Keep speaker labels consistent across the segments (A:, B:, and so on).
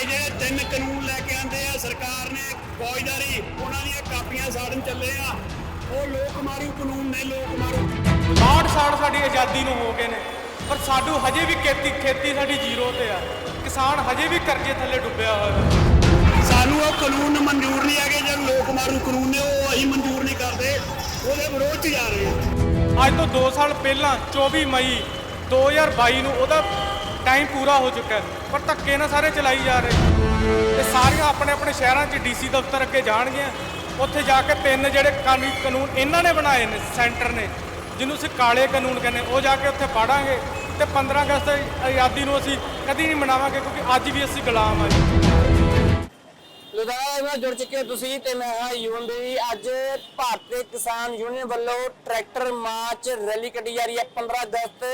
A: ਇਹ ਜਿਹੜੇ ਤਿੰਨ ਕਾਨੂੰਨ ਲੈ ਕੇ ਆਂਦੇ ਆ ਸਰਕਾਰ ਨੇ ਫੌਜਦਾਰੀ ਉਹਨਾਂ ਦੀਆਂ ਕਾਪੀਆਂ ਸਾੜਨ ਚੱਲੇ ਆ। ਉਹ ਲੋਕ ਮਾਰੂ ਕਾਨੂੰਨ ਨੇ ਲੋਕ ਮਾਰੂ।
B: 60 ਸਾਲ ਸਾਡੀ ਆਜ਼ਾਦੀ ਨੂੰ ਹੋ ਗਏ ਨੇ ਪਰ ਸਾਡੂ ਹਜੇ ਵੀ ਖੇਤੀ ਖੇਤੀ ਸਾਡੀ ਜ਼ੀਰੋ ਤੇ ਆ। ਕਿਸਾਨ ਹਜੇ ਵੀ ਕਰਜ਼ੇ ਥੱਲੇ ਡੁੱਬਿਆ ਹੋਇਆ
A: ਸਾਨੂੰ ਉਹ ਕਾਨੂੰਨ ਮਨਜ਼ੂਰ ਨਹੀਂ ਹੈਗੇ ਜਿਹੜੇ ਲੋਕ ਮਾਰੂ ਕਾਨੂੰਨ ਨੇ ਉਹ ਅਸੀਂ ਮਨਜ਼ੂਰ ਨਹੀਂ ਕਰਦੇ। ਉਹਦੇ ਵਿਰੋਧ 'ਚ ਜਾ ਰਹੇ ਆ।
B: ਅੱਜ ਤੋਂ 2 ਸਾਲ ਪਹਿਲਾਂ 24 ਮਈ 2022 ਨੂੰ ਉਹਦਾ ਟਾਈਮ ਪੂਰਾ ਹੋ ਚੁੱਕਾ ਹੈ। ਪਰ ਧੱਕੇ ਨਾਲ ਸਾਰੇ ਚਲਾਈ ਜਾ ਰਹੇ। ਤੇ ਸਾਰੀਆਂ ਆਪਣੇ ਆਪਣੇ ਸ਼ਹਿਰਾਂ 'ਚ ਡੀਸੀ ਦਫ਼ਤਰ ਅੱਗੇ ਜਾਣਗੀਆਂ। ਉੱਥੇ ਜਾ ਕੇ ਤਿੰਨ ਜਿਹੜੇ ਕਾਨੂੰਨ ਕਾਨੂੰਨ ਇਹਨਾਂ ਨੇ ਬਣਾਏ ਨੇ, ਸੈਂਟਰ ਨੇ, ਜਿਹਨੂੰ ਅਸੀਂ ਕਾਲੇ ਕਾਨੂੰਨ ਕਹਿੰਦੇ ਉਹ ਜਾ ਕੇ ਉੱਥੇ ਪੜਾਂਗੇ ਤੇ 15 ਅਗਸਤ ਆਜ਼ਾਦੀ ਨੂੰ ਅਸੀਂ ਕਦੀ ਨਹੀਂ ਮਨਾਵਾਂਗੇ ਕਿਉਂਕਿ ਅੱਜ ਵੀ ਅਸੀਂ ਗੁਲਾਮ ਹਾਂ ਜੀ।
C: ਲੁਧਿਆਣਾ ਨਾਲ ਜੁੜ ਚੁੱਕੇ ਹੋ ਤੁਸੀਂ ਤੇ ਮੈਂ ਹਾਂ ਯੂਨ ਦੇਵੀ ਅੱਜ ਭਾਰਤੀ ਕਿਸਾਨ ਯੂਨੀਅਨ ਵੱਲੋਂ ਟਰੈਕਟਰ ਮਾਰਚ ਰੈਲੀ ਕੱਢੀ ਜਾ ਰਹੀ ਹੈ। 15 ਅਗਸਤ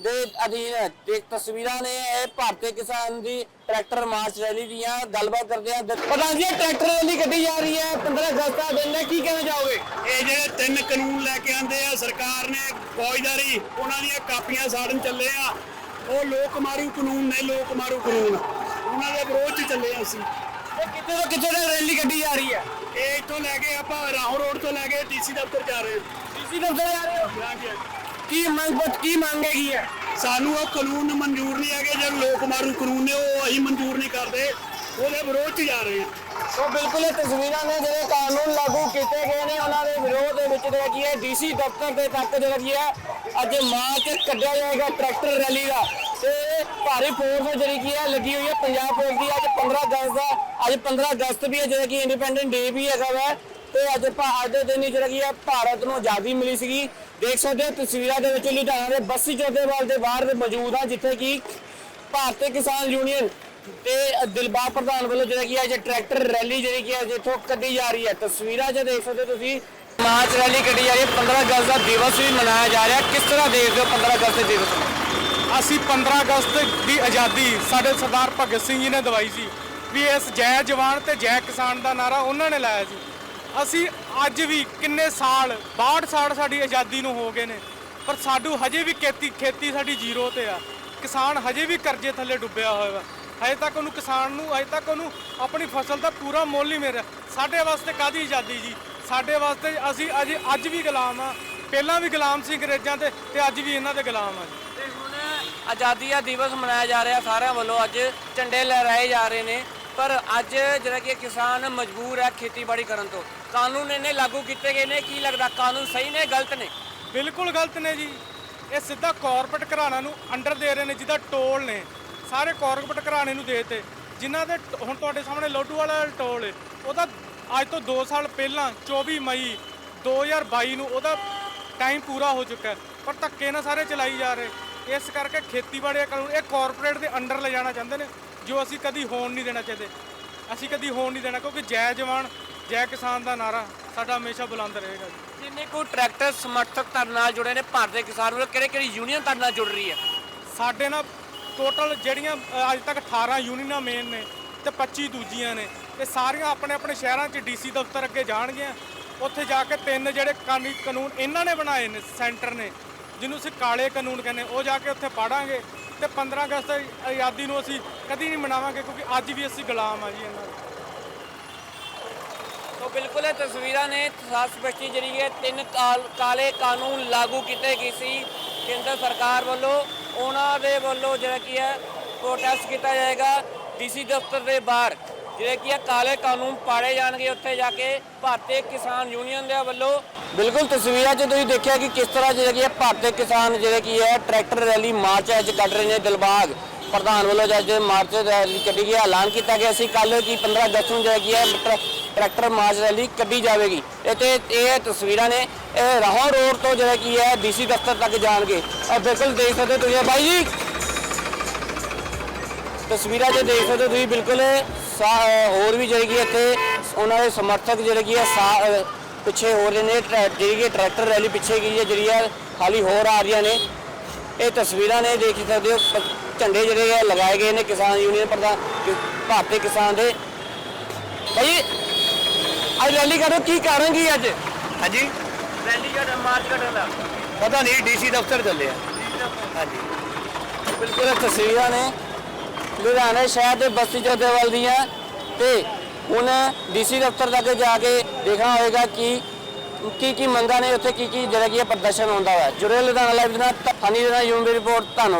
C: ਦੇ ਅਧੀਨ ਤੇ ਤਸਵੀਰਾਂ ਨੇ ਇਹ ਭਾਰਤੀ ਕਿਸਾਨ ਦੀ ਟਰੈਕਟਰ ਮਾਰਚ ਰੈਲੀ ਦੀਆਂ ਗੱਲਬਾਤ ਕਰਦੇ ਆ ਪ੍ਰਧਾਨ ਜੀ ਟਰੈਕਟਰ ਰੈਲੀ ਕੱਢੀ ਜਾ ਰਹੀ ਹੈ। 15 ਅਗਸਤ ਦਾ ਦਿਨ ਹੈ। ਕੀ ਕਹਿਣਾ ਚਾਹੋਗੇ?
A: ਇਹ ਜਿਹੜੇ ਤਿੰਨ ਕਾਨੂੰਨ ਲੈ ਕੇ ਆਂਦੇ ਆ ਸਰਕਾਰ ਨੇ ਫੌਜਦਾਰੀ ਉਹਨਾਂ ਦੀਆਂ ਕਾਪੀਆਂ ਸਾੜਨ ਚੱਲੇ ਆ। ਉਹ ਲੋਕ ਮਾਰੂ ਕਾਨੂੰਨ ਨੇ ਲੋਕ ਮਾਰੂ ਕਾਨੂੰਨ। ਉਹਨਾਂ ਦੇ ਵਿਰੋਧ 'ਚ ਚੱਲੇ ਆ ਅਸੀਂ।
C: ਇਹ ਕਿੱਥੇ ਤੋਂ ਕਿੱਥੇ ਤੱਕ ਰੈਲੀ ਕੱਢੀ ਜਾ ਰਹੀ ਹੈ?
A: ਇਹ ਇੱਥੋਂ ਲੈ ਕੇ ਆਪਾਂ ਰਾਹੋਂ ਰੋਡ ਤੋਂ ਲੈ ਕੇ ਡੀਸੀ ਦਫ਼ਤਰ ਜਾ ਰਹੇ
C: ਡੀਸੀ ਦਫ਼ਤਰ ਜਾ ਰਹੇ ਹੋ?
A: ਹਾਂ
C: ਕੀ ਮੰਗ ਕੀ ਮੰਗ ਹੈਗੀ ਹੈ
A: ਸਾਨੂੰ ਉਹ ਕਾਨੂੰਨ ਮਨਜ਼ੂਰ ਨਹੀਂ ਹੈਗੇ ਜਿਹੜੇ ਲੋਕ ਮਾਰੂ ਕਾਨੂੰਨ ਨੇ ਉਹ ਅਸੀਂ ਮਨਜ਼ੂਰ ਨਹੀਂ ਕਰਦੇ। ਉਹਦੇ ਵਿਰੋਧ 'ਚ ਜਾ ਰਹੇ ਆ।
C: ਸੋ ਬਿਲਕੁਲ ਇਹ ਤਸਵੀਰਾਂ ਨੇ ਜਿਹੜੇ ਕਾਨੂੰਨ ਲਾਗੂ ਕੀਤੇ ਗਏ ਨੇ ਉਹਨਾਂ ਦੇ ਵਿਰੋਧ ਦੇ ਵਿੱਚ ਜਿਹੜਾ ਕੀ ਹੈ ਡੀਸੀ ਦਫ਼ਤਰ ਦੇ ਤੱਕ ਜਿਹੜਾ ਕੀ ਹੈ ਅੱਜ ਮਾਰਚ ਕੱਢਿਆ ਜਾਏਗਾ ਟਰੈਕਟਰ ਰੈਲੀ ਦਾ। ਤੇ ਭਾਰੀ ਫੋਰਸ ਜਿਹੜੀ ਕੀ ਹੈ ਲੱਗੀ ਹੋਈ ਹੈ ਪੰਜਾਬ ਪੁਲਿਸ ਦੀ। ਅੱਜ 15 ਅਗਸਤ ਦਾ ਅੱਜ 15 ਅਗਸਤ ਵੀ ਹੈ ਜਿਹੜਾ ਕਿ ਇੰਡੀਪੈਂਡੈਂਟ ਡੇ ਵੀ ਹੈਗਾ ਵਾ। ਤੇ ਅੱਜ ਭਾ- ਅੱਜ ਦੇ ਦਿਨ ਹੀ ਜਿਹੜਾ ਕੀ ਹੈ ਭਾਰਤ ਨੂੰ ਆਜ਼ਾਦੀ ਮਿਲੀ ਸੀਗੀ। ਦੇਖ ਸਕਦੇ ਹੋ ਤਸਵੀਰਾਂ ਦੇ ਵਿੱਚ ਲੁਧਿਆਣਾ ਦੇ ਬੱਸੀ ਚੌਧੇਵਾਲ ਦੇ ਬਾਹਰ ਮੌਜੂਦ ਆ, ਜਿੱਥੇ ਕਿ ਭਾਰਤੀ ਕਿਸਾਨ ਯੂਨੀਅਨ ਤੇ ਦਿਲਬਾਗ ਪ੍ਰਧਾਨ ਵੱਲੋਂ ਜਿਹੜਾ ਕੀ ਅੱਜ ਟਰੈਕਟਰ ਰੈਲੀ ਜਿਹੜੀ ਕੀ ਅੱਜ ਇੱਥੋਂ ਕੱਢੀ ਜਾ ਰਹੀ ਹੈ। ਤਸਵੀਰਾਂ 'ਚ ਦੇਖ ਸਕਦੇ ਹੋ ਤੁਸੀਂ, ਮਾਰਚ ਰੈਲੀ ਕੱਢੀ ਜਾ ਰਹੀ ਹੈ 15 ਅਗਸਤ ਦਾ ਦਿਵਸ ਵੀ ਮਨਾਇਆ ਜਾ ਰਿਹਾ। ਕਿਸ ਤਰ੍ਹਾਂ ਦੇਖਦੇ ਹੋ 15 ਅਗਸਤ ਦੇ ਦਿਵਸ? ਨੂੰ
B: ਅਸੀਂ 15 ਅਗਸਤ ਦੀ ਆਜ਼ਾਦੀ, ਸਾਡੇ ਸਰਦਾਰ ਭਗਤ ਸਿੰਘ ਜੀ ਨੇ ਦਵਾਈ ਸੀ ਵੀ ਇਸ ਜੈ ਜਵਾਨ ਤੇ ਜੈ ਕਿਸਾਨ ਦਾ ਨਾਰਾ ਉਹਨਾਂ ਨੇ ਲਾਇਆ ਸੀ। ਅਸੀਂ ਅੱਜ ਵੀ ਕਿੰਨੇ ਸਾਲ 62 ਸਾਲ ਸਾਡੀ ਆਜ਼ਾਦੀ ਨੂੰ ਹੋ ਗਏ ਨੇ, ਪਰ ਸਾਡੂ ਹਜੇ ਵੀ ਖੇਤੀ ਖੇਤੀ ਸਾਡੀ ਜ਼ੀਰੋ ਤੇ ਆ। ਕਿਸਾਨ ਹਜੇ ਵੀ ਕਰਜ਼ੇ ਥੱਲੇ ਡੁੱਬਿਆ ਹੋਇਆ ਹਜੇ ਤੱਕ ਉਹਨੂੰ ਕਿਸਾਨ ਨੂੰ, ਹਜੇ ਤੱਕ ਉਹਨੂੰ ਆਪਣੀ ਫਸਲ ਦਾ ਪੂਰਾ ਮੁੱਲ ਨਹੀਂ ਮਿਲ ਰਿਹਾ। ਸਾਡੇ ਵਾਸਤੇ ਕਾਦੀ ਆਜ਼ਾਦੀ ਜੀ? ਸਾਡੇ ਵਾਸਤੇ ਅਸੀਂ ਅਜੇ, ਅੱਜ ਵੀ ਗੁਲਾਮ ਆ। ਪਹਿਲਾਂ ਵੀ ਗੁਲਾਮ ਸੀ ਅੰਗਰੇਜ਼ਾਂ ਤੇ ਤੇ ਅੱਜ ਵੀ ਇਹਨਾਂ ਦੇ ਗੁਲਾਮ ਆ ਜੀ।
C: ਤੇ ਹੁਣ ਆਜ਼ਾਦੀ ਦਾ ਦਿਵਸ ਮਨਾਇਆ ਜਾ ਰਿਹਾ, ਸਾਰਿਆਂ ਵੱਲੋਂ ਅੱਜ ਝੰਡੇ ਲਹਿਰਾਏ ਜਾ ਰਹੇ ਨੇ। ਪਰ ਅੱਜ ਜਿਹੜਾ ਕਿ ਕਿਸਾਨ ਮਜਬੂਰ ਹੈ ਖੇਤੀਬਾੜੀ ਕਰਨ ਤੋਂ। ਕਾਨੂੰਨ ਇਹਨੇ ਲਾਗੂ ਕੀਤੇ ਗਏ ਨੇ, ਕੀ ਲੱਗਦਾ ਕਾਨੂੰਨ ਸਹੀ ਨੇ, ਗਲਤ ਨੇ?
B: ਬਿਲਕੁਲ ਗਲਤ ਨੇ ਜੀ। ਇਹ ਸਿੱਧਾ ਕਾਰਪੋਰੇਟ ਘਰਾਣਾ ਨੂੰ ਅੰਡਰ ਦੇ ਰਹੇ ਨੇ, ਜਿਹਦਾ ਟੋਲ ਨੇ। ਸਾਰੇ ਕਾਰਪੋਰੇਟ ਘਰਾਣੇ ਨੂੰ ਦੇਤੇ। ਜਿਨ੍ਹਾਂ ਦੇ ਹੁਣ ਤੁਹਾਡੇ ਸਾਹਮਣੇ ਲੋਡੂ ਵਾਲਾ ਟੋਲ ਹੈ ਉਹਦਾ ਅੱਜ ਤੋਂ 2 ਸਾਲ ਪਹਿਲਾਂ 24 ਮਈ 2022 ਨੂੰ ਉਹਦਾ ਟਾਈਮ ਪੂਰਾ ਹੋ ਚੁੱਕਾ ਪਰ ਧੱਕੇ ਨਾਲ ਸਾਰੇ ਚਲਾਈ ਜਾ ਰਹੇ। ਇਸ ਕਰਕੇ ਖੇਤੀਬਾੜੀ ਕਾਨੂੰਨ, ਇਹ ਕਾਰਪੋਰੇਟ ਦੇ ਅੰਡਰ ਲੈ ਜਾਣਾ ਚਾਹੁੰਦੇ ਨੇ। ਜੋ ਅਸੀਂ ਕਦੀ ਹੋਣ ਨਹੀਂ ਦੇਣਾ ਚਾਹਦੇ। ਅਸੀਂ ਕਦੀ ਹੋਣ ਨਹੀਂ ਦੇਣਾ ਕਿਉਂਕਿ ਜੈ ਜਵਾਨ ਜੈ ਕਿਸਾਨ ਦਾ ਨਾਰਾ ਸਾਡਾ ਹਮੇਸ਼ਾ ਬੁਲੰਦ ਰਹੇਗਾ ਜੀ।
C: ਜਿੰਨੇ ਕੋ ਟਰੈਕਟਰ ਸਮਰਥਕ ਤੁਹਾਡੇ ਨਾਲ ਜੁੜੇ ਨੇ ਭਾਰਤ ਦੇ ਕਿਸਾਨ ਵੱਲੋਂ ਕਿਹੜੇ ਕਿਹੜੀ ਯੂਨੀਅਨ ਤੁਹਾਡੇ ਨਾਲ ਜੁੜ ਰਹੀ ਹੈ?
B: ਸਾਡੇ ਨਾਲ ਟੋਟਲ ਜਿਹੜੀਆਂ ਅ, ਅੱਜ ਤੱਕ 18 ਯੂਨੀਅਨਾਂ ਮੇਨ ਨੇ ਤੇ 25 ਦੂਜੀਆਂ ਨੇ ਤੇ ਸਾਰੀਆਂ ਆਪਣੇ ਆਪਣੇ ਸ਼ਹਿਰਾਂ 'ਚ ਡੀਸੀ ਦਫ਼ਤਰ ਅੱਗੇ ਜਾਣਗੀਆਂ। ਉੱਥੇ ਜਾ ਕੇ ਤਿੰਨ ਜਿਹੜੇ ਕਾਨੂੰਨ ਕਾਨੂੰਨ ਇਹਨਾਂ ਨੇ ਬਣਾਏ ਨੇ ਸੈਂਟਰ ਨੇ ਜਿਹਨੂੰ ਅਸੀਂ ਕਾਲੇ ਕਾਨੂੰਨ ਕਹਿੰਦੇ ਉਹ ਜਾ ਕੇ ਉੱਥੇ ਪੜਾਂਗੇ ਤੇ 15 ਅਗਸਤ ਆਜ਼ਾਦੀ ਨੂੰ ਅਸੀਂ ਕਦੀ ਨਹੀਂ ਮਨਾਵਾਂਗੇ ਕਿਉਂਕਿ ਅੱਜ ਵੀ ਅਸੀਂ ਗੁਲਾਮ ਆ ਜੀ ਇਹਨਾਂ ਦੇ।
C: ਤੋ ਬਿਲਕੁਲ ਇਹ ਤਸਵੀਰਾਂ ਨੇ ਸਾਫ਼ ਸਪਸ਼ਟੀ ਜਿਹੜੀ ਹੈ, ਤਿੰਨ ਕਾਲ- ਕਾਲੇ ਕਾਨੂੰਨ ਲਾਗੂ ਕੀਤੇ ਗਏ ਸੀ। ਕੇਂਦਰ ਸਰਕਾਰ ਵੱਲੋਂ, ਉਹਨਾਂ ਦੇ ਵੱਲੋਂ ਜਿਹੜਾ ਕੀ ਹੈ ਪ੍ਰੋਟੈਸਟ ਕੀਤਾ ਜਾਏਗਾ। ਡੀਸੀ ਦਫ਼ਤਰ ਦੇ ਬਾਹਰ ਜਿਹੜੇ ਕਿ ਹੈ ਕਾਲੇ ਕਾਨੂੰਨ ਪਾੜੇ ਜਾਣਗੇ ਉੱਥੇ ਜਾ ਕੇ ਭਾਰਤੀ ਕਿਸਾਨ ਯੂਨੀਅਨ ਦੇ ਵੱਲੋਂ। ਬਿਲਕੁਲ, ਤਸਵੀਰਾਂ 'ਚ ਤੁਸੀਂ ਦੇਖਿਆ ਕਿ ਕਿਸ ਤਰ੍ਹਾਂ ਜਿਹੜਾ ਕੀ ਹੈ ਭਾਰਤੀ ਕਿਸਾਨ ਜਿਹੜੇ ਕੀ ਹੈ, ਟਰੈਕਟਰ ਰੈਲੀ ਮਾਰਚ ਅੱਜ ਕੱਢ ਰਹੇ ਨੇ ਦਿਲਬਾਗ। ਪ੍ਰਧਾਨ ਵੱਲੋਂ ਅੱਜ ਮਾਰਚ ਰੈਲੀ ਕੱਢੀ ਗਈ, ਐਲਾਨ ਕੀਤਾ ਗਿਆ ਸੀ। ਕੱਲ ਕਿ 15 ਅਗਸਤ ਨੂੰ ਜਿਹੜਾ ਕੀ ਹੈ ਟਰੈ- ਟਰੈਕਟਰ ਮਾਰਚ ਰੈਲੀ ਕੱਢੀ ਜਾਵੇਗੀ। ਇਹ ਤੇ ਇਹ ਤਸਵੀਰਾਂ ਨੇ, ਇਹ ਰਾਹੋਂ ਰੋਡ ਤੋਂ ਜਿਹੜਾ ਕੀ ਹੈ, ਡੀਸੀ ਦਫ਼ਤਰ ਤੱਕ ਜਾਣਗੇ। ਔਰ ਬਿਲਕੁਲ ਦੇਖ ਸਕਦੇ ਹੋ ਤੁਸੀਂ ਬਾਈ ਜੀ। ਤਸਵੀਰਾਂ 'ਚ ਦੇਖ ਸਕਦੇ ਹੋ ਤੁਸੀਂ, ਬਿਲਕੁਲ ਹੋਰ ਵੀ ਜਿਹੜੇ ਕੀ ਇੱਥੇ ਉਹਨਾਂ ਦੇ ਸਮਰਥਕ ਜਿਹੜੇ ਕੀ ਪਿੱਛੇ ਹੋ ਰਹੇ ਨੇ ਟਰੈ- ਜਿਹੜੀ ਕਿ ਟਰੈਕਟਰ ਰੈਲੀ ਪਿੱਛੇ ਗਈ ਹੈ ਜਿਹੜੀ ਹੈ ਖਾਲੀ ਹੋਰ ਆ ਰਹੀਆਂ ਨੇ। ਇਹ ਤਸਵੀਰਾਂ ਨੇ ਦੇਖ ਸਕਦੇ ਹੋ ਝੰਡੇ ਜਿਹੜੇ ਆ ਲਗਾਏ ਗਏ ਨੇ ਕਿਸਾਨ ਯੂਨੀਅਨ ਪ੍ਰਧਾਨ ਭਾਰਤੀ ਕਿਸਾਨ ਦੇ। ਭਾਈ ਅੱਜ ਰੈਲੀ ਕਰੋ ਕੀ ਕਾਰਨ ਕੀ ਅੱਜ?
D: ਹਾਂਜੀ।
C: ਰੈਲੀ ਕਰ ਮਾਰਚ ਕਰਨ ਦਾ।
D: ਪਤਾ ਨਹੀਂ ਡੀਸੀ ਦਫ਼ਤਰ ਚੱਲੇ ਆ। ਹਾਂਜੀ।
C: ਬਿਲਕੁਲ ਇਹ ਤਸਵੀਰਾਂ ਨੇ। ਲੁਧਿਆਣਾ ਸ਼ਹਿਰ ਦੇ ਬਸਤੀ ਜੋਧੇਵਾਲ ਦੀਆਂ ਤੇ ਹੁਣ ਡੀਸੀ ਦਫ਼ਤਰ ਤੱਕ ਜਾ ਕੇ ਦੇਖਣਾ ਹੋਏਗਾ ਕਿ ਕੀ ਕੀ ਮੰਗਾਂ ਨੇ, ਉੱਥੇ ਕੀ ਕੀ ਜਿਹੜਾ ਕੀ ਪ੍ਰਦਰਸ਼ਨ ਹੁੰਦਾ ਹੈ ਜੁੜੇ ਲੁਧਿਆਣਾ ਲਾਈਵ ਦੇ ਨਾਲ ਹਨੀ ਦੇ ਨਾਲ ਯੂਮ ਰਿਪੋਰਟ, ਧੰਨਵਾਦ।